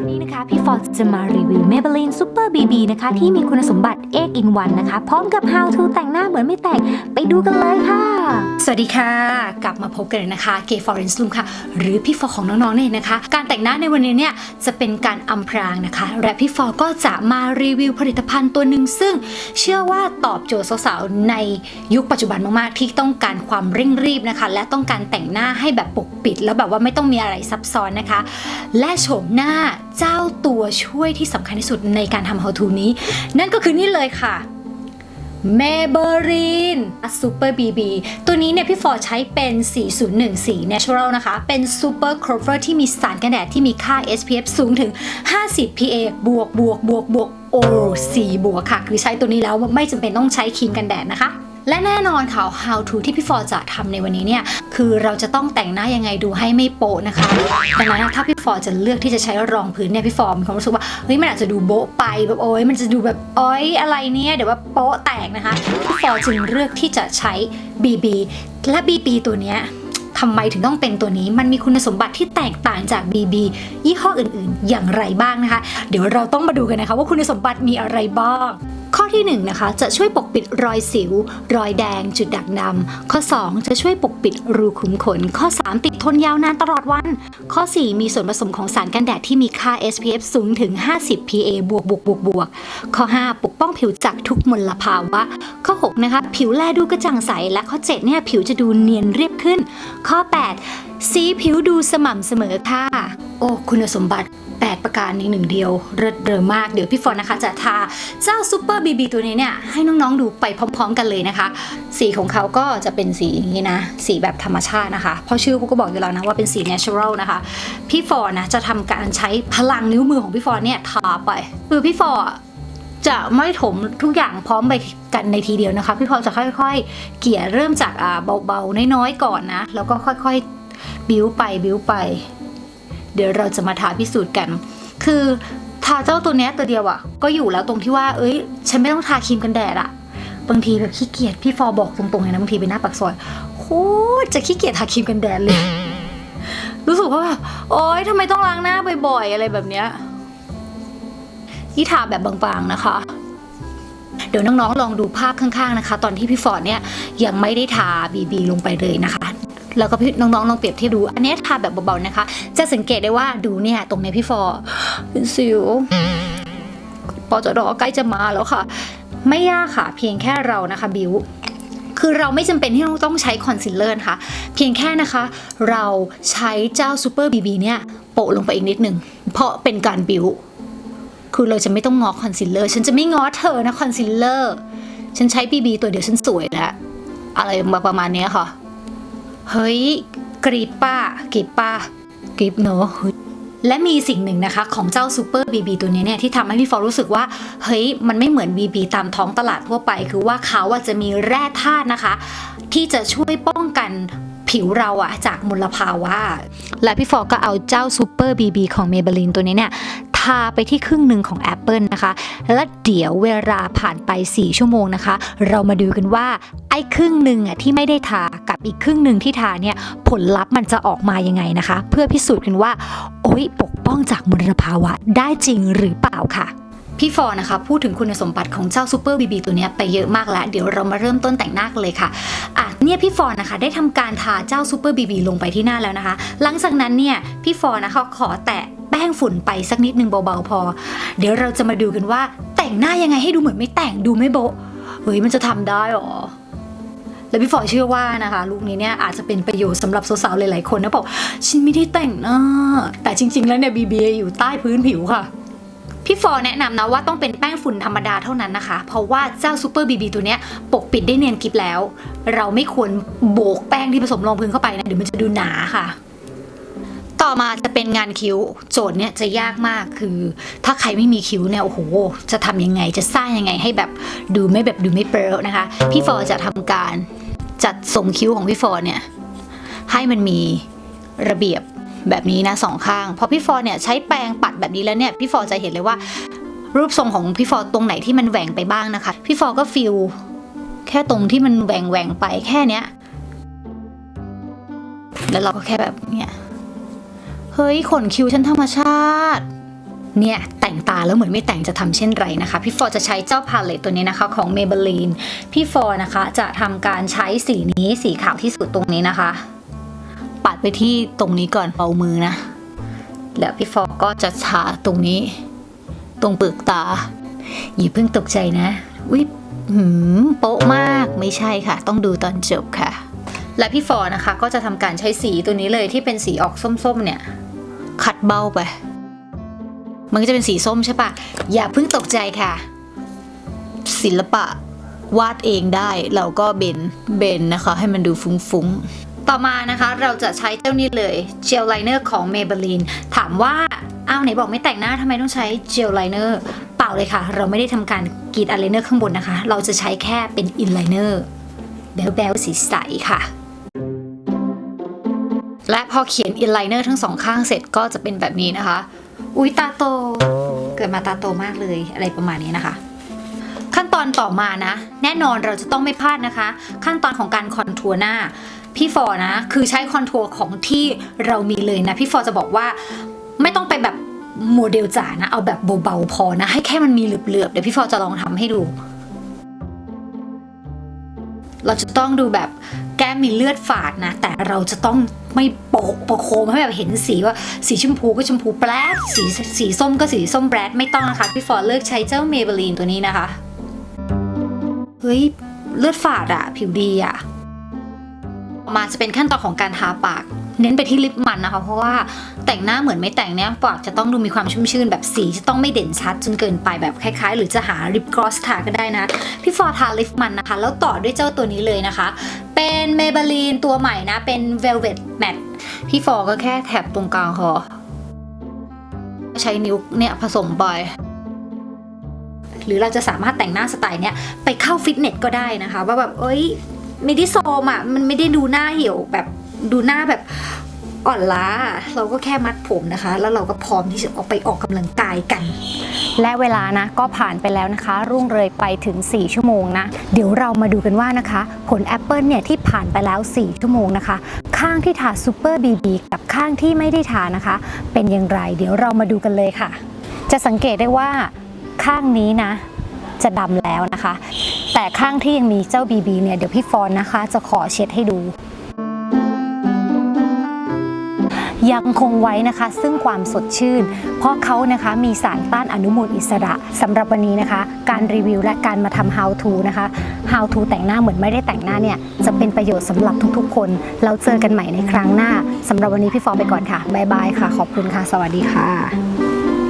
วันนี้นะคะพี่ฟอร์จะมารีวิว Maybelline Super BB นะคะ ที่มีคุณสมบัติ Egg in One นะคะ พร้อมกับ How to แต่งหน้าเหมือนไม่แต่ง ไปดูกันเลยค่ะ สวัสดีค่ะ กลับมาพบกันเลยนะคะเกฟอร์เรนซ์ลุมค่ะ หรือพี่ฟอร์ของน้องๆเนี่ยนะคะ การแต่งหน้าในวันนี้เนี่ยจะเป็นการอำพรางนะคะ และพี่ฟอร์ก็จะมารีวิวผลิตภัณฑ์ตัวหนึ่งซึ่ง เชื่อว่าตอบโจทย์สาวๆในยุคปัจจุบันมากๆ ที่ต้องการความเร่งรีบนะคะ และต้องการแต่งหน้าให้แบบปกปิด แล้วแบบว่าไม่ต้องมีอะไรซับซ้อนนะคะ และโฉมหน้า เจ้าตัวช่วยที่สำคัญที่สุดในการทำ how to นี้ นั่นก็คือนี่เลยค่ะเมเบอรีนซูเปอร์บีบีตัวนี้เนี่ยพี่ฟอร์ใช้เป็น 4014 Natural นะคะ เป็น Super Cover ที่มีสารกันแดดที่มีค่า SPF สูงถึง 50 PA บวกบวกบวกบวกโอ4บวกค่ะ คือใช้ตัวนี้แล้วไม่จำเป็นต้องใช้ครีมกันแดดนะคะ และแน่นอนค่ะ how to ที่พี่ฟอร์จะทำในวันนี้เนี่ย คือเราจะต้องแต่งหน้ายังไงดูให้ไม่โปะนะคะดังนั้นถ้าพี่ฟอร์จะเลือกที่จะใช้รองพื้นเนี่ยพี่ฟอร์มีความรู้สึกว่าเฮ้ยมันอาจจะดูโบ๊ะไปแบบโอ๊ยมันจะดูแบบโอ๊ยอะไรเนี่ยเดี๋ยวว่าโป๊ะแตกนะคะพี่ฟอร์จึงเลือกที่จะใช้ BB และ BB ตัวเนี้ยทำไมถึงต้องเป็นตัวนี้ มันมีคุณสมบัติที่แตกต่างจาก BB ยี่ห้ออื่นๆ อย่างไรบ้างนะคะ เดี๋ยวเราต้องมาดูกันนะคะว่าคุณสมบัติมีอะไรบ้าง ที่1นงนะคะจะช่วยปกปิดรอยสิว รอยแดง จุดด่างดำข้อ 2 จะช่วยปกปิดรูขุมขน ข้อ 3 ติดทนยาวนานตลอดวัน ข้อ 4 มีส่วนผสมของสารกันแดดที่มีค่า SPF สูงถึง 50 PA บวกบวกบวกบวกข้อ 5 ปกป้องผิวจากทุกมลภาวะ ข้อ 6 นะคะ ผิวแลดูกระจ่างใส และข้อ 7 เนี่ยผิวจะดูเนียนเรียบขึ้น ข้อ 8 สีผิวดูสม่ำเสมอค่ะ โอ้ คุณสมบัติ 8 ประการในหนึ่งเดียวเริดเริมมากเดี๋ยวพี่ฟอนนะคะ จะทาเจ้าซูเปอร์บีบีตัวนี้เนี่ยให้น้องๆดูไปพร้อม ๆ กันเลยนะคะ สีของเขาก็จะเป็นสีอย่างนี้นะ สีแบบธรรมชาตินะคะ เพราะชื่อเขาก็บอกอยู่แล้วนะว่าเป็นสี natural นะคะ พี่ฟอนนะจะทำการใช้พลังนิ้วมือของพี่ฟอนเนี่ยทาไปคือพี่ฟอร์จะไม่ถมทุกอย่างพร้อมไปกันในทีเดียวนะคะ พี่ฟอร์จะค่อยๆ เกลี่ยเริ่มจากเบาๆน้อยๆก่อนนะ แล้วก็ค่อยๆ บิ้วไปบิ้วไป เดี๋ยวเราจะมาทาพิสูจน์กัน คือทาเจ้าตัวเนี้ยตัวเดียวอะ่ะ ก็อยู่แล้วตรงที่ว่า เอ้ย ฉันไม่ต้องทาครีมกันแดดอะบางทีแบบขี้เกียจพี่ฟอบอกตรงๆเลยนะบางทีไปหน้าปากซอยโคตรจะขี้เกียจทาครีมกันแดดเลย รู้สึกว่าแบบโอ๊ยทำไมต้องล้างหน้าบ่อยๆอะไรแบบเนี้ยนี่ทาแบบบางๆนะคะเดี๋ยวน้องๆ ลองดูภาพข้างๆ นะคะ ตอนที่พี่ฟอร์ดเนี่ยยังไม่ได้ทาบีบีลงไปเลยนะคะ แล้วก็พี่น้องๆลองเปรียบเทียบดู อันนี้ทาแบบเบาๆนะคะ จะสังเกตได้ว่าดูเนี่ยตรงเนี้พี่ฟอร์เป็นสิวปอจดอใกล้จะมาแล้วค่ะ ไม่ยากค่ะ เพียงแค่เรานะคะบิวคือเราไม่จำเป็นที่ต้องใช้คอนซีลเลอร์นะคะ เพียงแค่นะคะ เราใช้เจ้าซูเปอร์บีบีเนี่ยโปะลงไปอีกนิดหนึ่งเพราะเป็นการบิวคือเราจะไม่ต้องงอคอนซีลเลอร์ฉันจะไม่งอเธอนะคอนซีลเลอร์ฉันใช้บีบีตัวเดียวฉันสวยแล้วอะไรประมาณนี้ค่ะ เฮ้ยกรีบป้ากรีบป้ากรีบเนอะและมีสิ่งหนึ่งนะคะของเจ้าซูเปอร์บีบีตัวนี้เนี่ยที่ทำให้พี่ฟอรู้สึกว่า เฮ้ย มันไม่เหมือนบีบีตามท้องตลาดทั่วไป คือว่าเขาอะจะมีแร่ธาตุนะคะ ที่จะช่วยป้องกันผิวเราอะจากมลภาวะ และพี่ฟอก็เอาเจ้าซูเปอร์บีบีของเมเบลินตัวนี้เนี่ย ทาไปที่ครึ่งหนึ่งของ Apple นะคะ และเดี๋ยวเวลาผ่านไป 4 ชั่วโมงนะคะ เรามาดูกันว่าไอ้ครึ่งหนึ่งอะที่ไม่ได้ทากับอีกครึ่งหนึ่งที่ทาเนี่ยผลลัพธ์มันจะออกมายังไงนะคะ เพื่อพิสูจน์กันว่า โอ๊ยปกป้องจากมลภาวะได้จริงหรือเปล่าค่ะ พี่ฟอนะคะพูดถึงคุณสมบัติของเจ้าซูเปอร์บีบีตัวนี้ไปเยอะมากแล้ว เดี๋ยวเรามาเริ่มต้นแต่งหน้ากันเลยค่ะอะเนี่ยพี่ฟอนะคะได้ทำการทาเจ้าซูเปอร์บีบีลงไปที่หน้าแล้วนะคะ หลังจากนั้นเนี่ยพี่ฟอนะคะขอแตะแป้งฝุ่นไปสักนิดนึงเบาๆพอ เดี๋ยวเราจะมาดูกันว่าแต่งหน้ายังไงให้ดูเหมือนไม่แต่งดูไม่โบเฮ้ยมันจะทำได้หรอแล้วพี่ฟอเชื่อว่านะคะลูกนี้เนี่ยอาจจะเป็นประโยชน์สำหรับสาวๆหลายๆคนนะบอกฉันไม่ได้แต่งหน้าแต่จริง ๆ แล้วเนี่ยบีบีอยู่ใต้พื้นผิวค่ะ พี่ฟอร์แนะนำนะว่าต้องเป็นแป้งฝุ่นธรรมดาเท่านั้นนะคะ เพราะว่าเจ้าซูเปอร์บีบีตัวเนี้ยปกปิดได้เนียนกริบแล้ว เราไม่ควรโบกแป้งที่ผสมรองพื้นเข้าไปนะเดี๋ยวมันจะดูหนาค่ะต่อมาจะเป็นงานคิ้วโจทย์เนี่ยจะยากมากคือ ถ้าใครไม่มีคิ้วเนี่ยโอ้โหจะทำยังไงจะสร้างยังไงให้แบบดูไม่แบบดูไม่เปรอะนะคะ พี่ฟอร์จะทำการจัดทรงคิ้วของพี่ฟอร์เนี่ยให้มันมีระเบียบ แบบนี้นะสองข้างพอพี่ฟอร์เนี่ยใช้แปรงปัดแบบนี้แล้วเนี่ยพี่ฟอร์จะเห็นเลยว่า รูปทรงของพี่ฟอร์ตรงไหนที่มันแหว่งไปบ้างนะคะ พี่ฟอร์ก็ฟิลแค่ตรงที่มันแหว่งแหว่งไปแค่เนี้ยแล้วเราก็แค่แบบเนี้ยเฮ้ยขนคิ้วฉันธรรมชาติเนี่ยแต่งตาแล้วเหมือนไม่แต่งจะทำเช่นไรนะคะ พี่ฟอร์จะใช้เจ้าพาเลตตัวนี้นะคะของ Maybelline พี่ฟอร์นะคะจะทำการใช้สีนี้สีขาวที่สุดตรงนี้นะคะ ไปที่ตรงนี้ก่อนเบามือนะ แล้วพี่ฟอร์ก็จะทาตรงนี้ ตรงเปลือกตาอย่าเพิ่งตกใจนะวิหืมโป๊ะมากไม่ใช่ค่ะ ต้องดูตอนจบค่ะ และพี่ฟอร์นะคะ ก็จะทำการใช้สีตัวนี้เลยที่เป็นสีออกส้มๆ เนี่ย ขัดเบ้าไป มันก็จะเป็นสีส้มใช่ปะอย่าเพิ่งตกใจค่ะ ศิลปะวาดเองได้เราก็เบนเบนนะคะ ให้มันดูฟุ้งๆ ต่อมานะคะเราจะใช้เจ้านี้เลยเจลไลเนอร์ของ Maybelline ถามว่าอ้าวไหนบอกไม่แต่งหน้าทำไมต้องใช้เจลไลเนอร์เปล่าเลยค่ะ เราไม่ได้ทำการกรีดอายไลเนอร์ข้างบนนะคะ เราจะใช้แค่เป็นอินไลเนอร์แบ๊วๆสีใสค่ะและพอเขียนอินไลเนอร์ทั้งสองข้างเสร็จก็จะเป็นแบบนี้นะคะ อุ้ยตาโต เกิดมาตาโตมากเลยอะไรประมาณนี้นะคะ ขั้นตอนต่อมานะ แน่นอนเราจะต้องไม่พลาดนะคะ ขั้นตอนของการคอนทัวร์หน้า พี่ฟอนะ คือใช้คอนทัวร์ของที่เรามีเลยนะ พี่ฟอจะบอกว่าไม่ต้องไปแบบโมเดลจ๋านะ เอาแบบเบาๆพอนะ ให้แค่มันมีเหลือบๆ เดี๋ยวพี่ฟอจะลองทำให้ดู เราจะต้องดูแบบแก้มมีเลือดฝาดนะ แต่เราจะต้องไม่โปะประโคมให้แบบเห็นสีว่าสีชมพูก็ชมพูแปรดสีสีส้มก็สีส้มแปรดไม่ต้องนะคะ พี่ฟอเลือกใช้เจ้าเมเบลีนตัวนี้นะคะ เฮ้ย เลือดฝาดอะผิวดีอะ มาจะเป็นขั้นตอนของการทาปาก เน้นไปที่ลิปมันนะคะ เพราะว่าแต่งหน้าเหมือนไม่แต่งเนี่ยปากจะต้องดูมีความชุ่มชื่นแบบสีจะต้องไม่เด่นชัดจนเกินไปแบบคล้าย ๆ หรือจะหาลิปกลอสทาก็ได้นะ พี่ฟอร์ทาลิปมันนะคะ แล้วต่อด้วยเจ้าตัวนี้เลยนะคะ เป็น Maybelline ตัวใหม่นะ เป็น Velvet Matte พี่ฟอร์ก็แค่แถบตรงกลางคอใช้นิ้วเนี่ยผสมไปหรือเราจะสามารถแต่งหน้าสไตล์เนี้ยไปเข้าฟิตเนสก็ได้นะคะ ว่าแบบเอ้ย ไม่ได้โซมอะ มันไม่ได้ดูหน้าเหี่ยวแบบดูหน้าแบบอ่อนล้า เราก็แค่มัดผมนะคะ แล้วเราก็พร้อมที่จะออกไปออกกำลังกายกัน และเวลานะก็ผ่านไปแล้วนะคะ รุ่งเลยไปถึง 4 ชั่วโมงนะ เดี๋ยวเรามาดูกันว่านะคะ ผลแอปเปิลเนี่ยที่ผ่านไปแล้ว 4 ชั่วโมงนะคะ ข้างที่ทาซูเปอร์บีบีกับข้างที่ไม่ได้ทานะคะ เป็นอย่างไร เดี๋ยวเรามาดูกันเลยค่ะ จะสังเกตได้ว่าข้างนี้นะ จะดำแล้วนะคะ แต่ข้างที่ยังมีเจ้าบีบีเนี่ยเดี๋ยวพี่ฟอนนะคะ จะขอเช็ดให้ดู ยังคงไว้นะคะ ซึ่งความสดชื่น เพราะเขานะคะมีสารต้านอนุมูลอิสระสำหรับวันนี้นะคะ การรีวิวและการมาทำ how to นะคะ how to แต่งหน้าเหมือนไม่ได้แต่งหน้าเนี่ย จะเป็นประโยชน์สำหรับทุกๆ คน เราเจอกันใหม่ในครั้งหน้าสำหรับวันนี้พี่ฟองไปก่อนค่ะบ๊ายบายค่ะ ขอบคุณค่ะ สวัสดีค่ะ